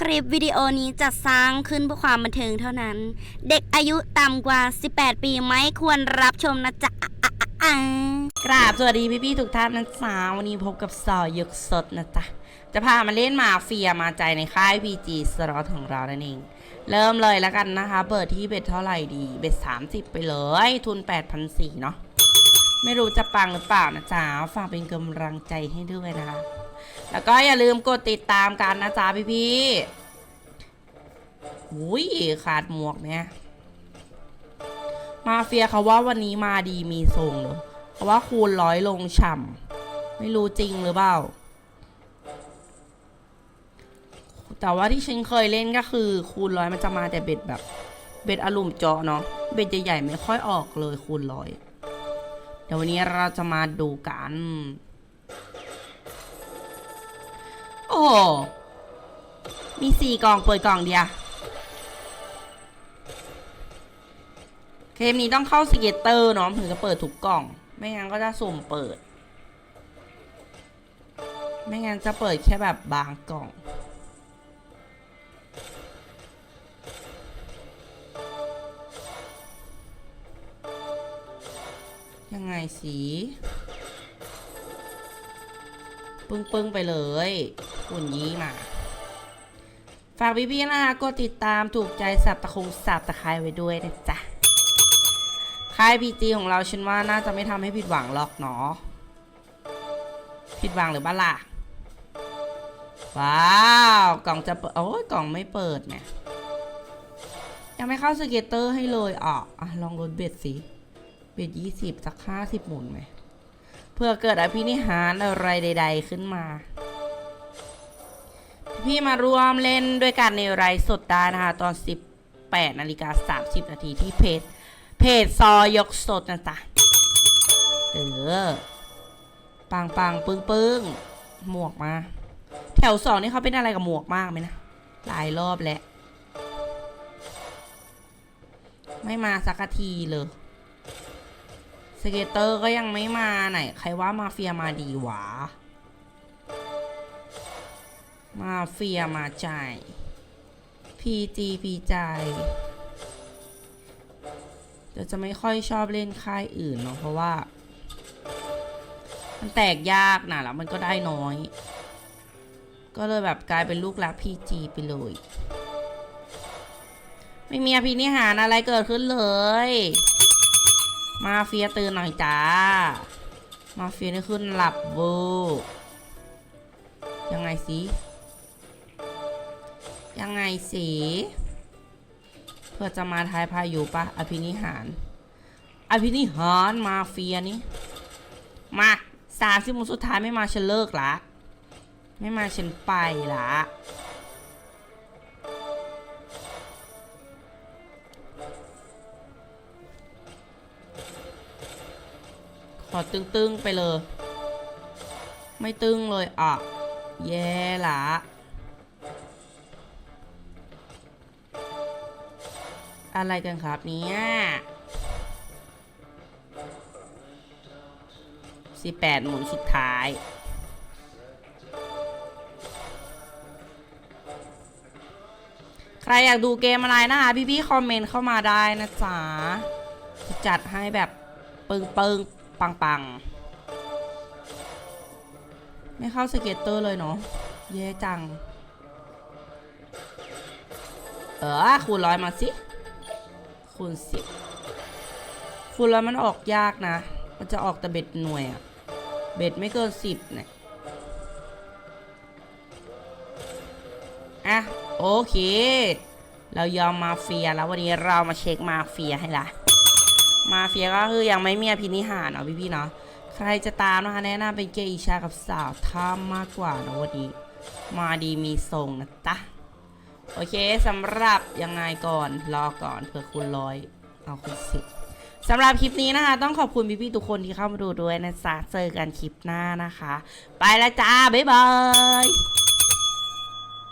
คลิปวิดีโอนี้จะสร้างขึ้นเพื่อความบันเทิงเท่านั้น เด็กอายุต่ำกว่า 18 ปีไม่ควรรับชมนะจ๊ะกราบสวัสดีพี่ๆทุกท่านนะจ๊ะวันนี้พบกับสอยกสดนะจ๊ะ จะพามาเล่นมาเฟียมาใจในค่าย PG สล็อตของเรานั่นเอง เริ่มเลยแล้วกันนะคะ เปิดที่เบ็ดเท่าไหร่ดี เบ็ด30 ไปเลย ทุน 8,400เนาะ ไม่รู้จะปังหรือเปล่านะจ๊ะฝากเป็นกำลังใจให้ด้วยนะคะ แล้วก็อย่าลืมกดติดตามกันนะจ๊ะพี่ๆอุ้ยขาดหมวกเนี่ยมาเฟียเขาว่าวันนี้มาดีมีทรงเหรอเขาว่าคูณร้อยลงฉ่ำไม่รู้จริงหรือเปล่า แต่ว่าที่ฉันเคยเล่นก็คือ คูณร้อยมันจะมาแต่เบ็ดแบบ เบ็ดอารมณ์เจาะเนาะเบ็ดใหญ่ๆไม่ค่อยออกเลยคูณร้อย เดี๋ยววันนี้เราจะมาดูกัน โอ้โหมีสี่กล่องเปิดกล่องเดียวเกมนี้ต้องเข้าสเกตเตอร์เนาะถึงจะเปิดทุกกล่อง ไม่งั้นก็จะสุ่มเปิด ไม่งั้นจะเปิดแค่แบบบางกล่อง ยังไงสีปึ้งปึ้งๆไปเลยอุ่นยี่มา ฝากพี่ๆนะคะกดติดตามถูกใจสับตะคงสับตะไคร้ไว้ด้วยนะจ๊ะค่ายพีจีของเราฉันว่าน่าจะไม่ทำให้ผิดหวังหรอกเนาะผิดหวังหรือบ้าล่ะ ว้าวกล่องจะเปิด โอ้ยกล่องไม่เปิดเนี่ย ยังไม่เข้าสเก็ตเตอร์ให้เลยอะอะลองลดเบ็ดสิ เบ็ดยี่สิบสักห้าสิบหมุนไหม เพื่อเกิดอภินิหารอะไรใด ๆ ขึ้นมา พี่มาร่วมเล่นด้วยกันในไลฟ์สดได้นะคะ ตอน 18นาฬิกา30 นาทีที่เพจ เพจซอยกสดนะจ๊ะ เออ ปังปังปึ้งปึ้งหมวกมา แถวสองนี่เขาเป็นอะไรกับหมวกมากไหมนะ หลายรอบแล้ว ไม่มาสักทีเลย สเกตเตอร์ก็ยังไม่มาไหน ใครว่ามาเฟียมาดีวะ มาเฟียมาใจาย PG พีใจเดี๋ยวจะไม่ค่อยชอบเล่นค่ายอื่นเนาะเพราะว่า มันแตกยากนะแล้วมันก็ได้น้อย ก็เลยแบบกลายเป็นลูกรัก PG ไปเลย ไม่มีอภินิหารอะไรเกิดขึ้นเลย มาเฟียตื่นหน่อยจ้า มาเฟียนี่ขึ้นหลับเวอร์ยังไงสิยังไงสิเพื่อจะมาทายพายุปะอภินิหาร อภินิหารมาเฟียนี่มาสามสิบโมงสุดท้ายไม่มาฉันเลิกละ ไม่มาฉันไปละ ขอตึงๆไปเลย ไม่ตึงเลยอะแย่ละอะไรกันครับเนี่ยสิบแปดหมุนสุดท้าย ใครอยากดูเกมอะไรนะคะ พี่ๆ คอมเมนต์เข้ามาได้นะจ๊ะจะจัดให้แบบ ปึงปึง ปังๆ ไม่เข้าสเก็ตเตอร์เลยเนาะแย่จัง เออคูณร้อยมาสิ คูณสิบคูณร้อยมันออกยากนะ มันจะออกแต่เบ็ดหน่วยอะเบ็ดไม่เกินสิบเนี่ยอะ โอเค เรายอมมาเฟียแล้ววันนี้เรามาเช็คมาเฟียให้ละ มาเฟียก็คือยังไม่มีอภินิหารเนาะพี่ๆเนาะใครจะตามนะคะแนะนำเป็นเกย์อิชากับสาวท่ามมากกว่านะวันนี้ มาดีมีทรงนะจ๊ะโอเคสำหรับยังไงก่อนรอก่อนเผื่อคุณร้อยเอาคุณสิบสำหรับคลิปนี้นะคะ ต้องขอบคุณพี่ๆทุกคนที่เข้ามาดูด้วยนะจ๊ะเจอกันคลิปหน้านะคะ ไปแล้วจ้า บ๊ายบาย